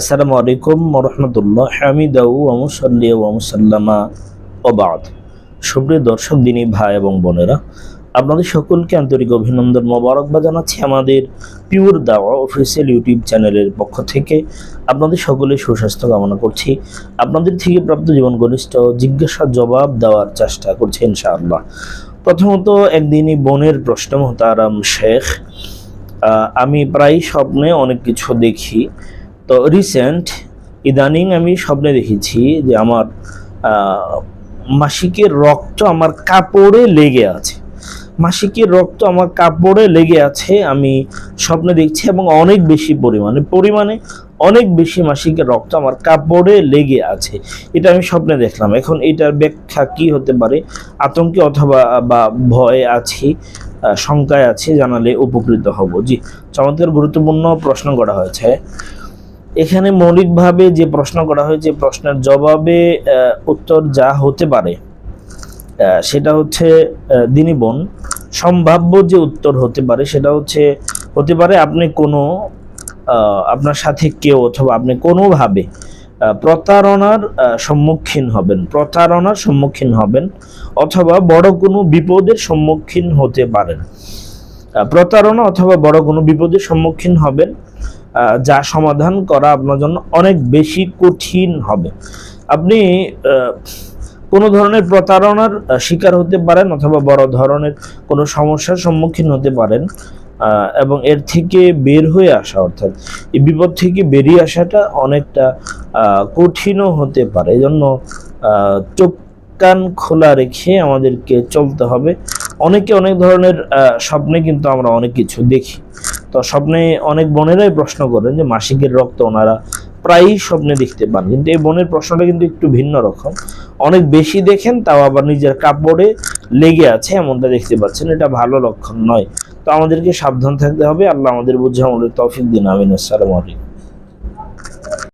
আসসালামু আলাইকুম রহমতুল্লাহ হামিদাউ ওমসল্লি ওমসাল্লামা ওবাদ সুপ্রিয় দর্শক, দিনী ভাই এবং বোনেরা, আপনাদের সকলকে আন্তরিক অভিনন্দন মোবারকবাদ জানাচ্ছি আমাদের পিওর দাওয়া অফিসিয়াল ইউটিউব চ্যানেলের পক্ষ থেকে। আপনাদের সকলের সুস্বাস্থ্য কামনা করছি। আপনাদের থেকে প্রাপ্ত জীবন ঘনিষ্ঠ জিজ্ঞাসা জবাব দেওয়ার চেষ্টা করছি ইনশাআল্লাহ। প্রথমত একদিনই বোনের প্রশ্ন, মোহতারাম শেখ। আমি প্রায় স্বপ্নে অনেক কিছু দেখি। তো রিসেন্ট ইদানিং আমি স্বপ্নে দেখেছি যে আমার মাসিকের রক্ত আমার কাপড়ে লেগে আছে। মাসিকের রক্ত আমার কাপড়ে লেগে আছে আমি স্বপ্নে দেখছি এবং অনেক বেশি পরিমাণে পরিমাণে অনেক বেশি মাসিকের রক্ত আমার কাপড়ে লেগে আছে। এটা আমি স্বপ্নে দেখলাম। এখন এটার ব্যাখ্যা কি হতে পারে? আতঙ্কে অথবা, বা ভয়ে আছি শঙ্কায় আছে জানালে উপকৃত হব। জি, চমৎকার গুরুত্বপূর্ণ প্রশ্ন করা হয়েছে। এখানে মৌলিকভাবে যে প্রশ্ন করা হয়েছে প্রশ্নের জবাবে উত্তর যা হতে পারে সেটা হচ্ছে আহ, দিনী বোন সম্ভাব্য যে উত্তর হতে পারে সেটা হচ্ছে হতে পারে আপনি কোনো আপনার সাথে কেউ অথবা আপনি কোনোভাবে প্রতারণার সম্মুখীন হবেন প্রতারণার সম্মুখীন হবেন অথবা বড় কোনো বিপদের সম্মুখীন হতে পারেন। প্রতারণা অথবা বড় কোনো বিপদের সম্মুখীন হবেন যা সমাধান করা আপনার জন্য অনেক বেশি কঠিন হবে। আপনি কোনো ধরনের প্রতারণার শিকার হতে পারেন অথবা বড় ধরনের কোনো সমস্যার সম্মুখীন হতে পারেন এবং এর থেকে বের হয়ে আসা অর্থাৎ এই বিপদ থেকে বেরিয়ে আসাটা অনেকটা কঠিনও হতে পারে। এই জন্য চোখ, কান খোলা রেখে আমাদেরকে চলতে হবে। অনেকে অনেক ধরনের স্বপ্নে কিন্তু আমরা অনেক কিছু দেখি। তো স্বপ্নে অনেক বোনেরাই প্রশ্ন করেন যে মাসিকের রক্ত ওনারা প্রায়ই স্বপ্নে দেখতে পান। কিন্তু এই বোনের প্রশ্নটা কিন্তু একটু ভিন্ন রকম। অনেক বেশি দেখেন, তাও আবার নিজের কাপড়ে লেগে আছে, এমনটা দেখতে পাচ্ছেন। এটা ভালো লক্ষণ নয়। তো আমাদেরকে সাবধান থাকতে হবে। আল্লাহ আমাদের বুঝে আমাদের তৌফিক দিন। আমিন। আসসালামু আলাইকুম।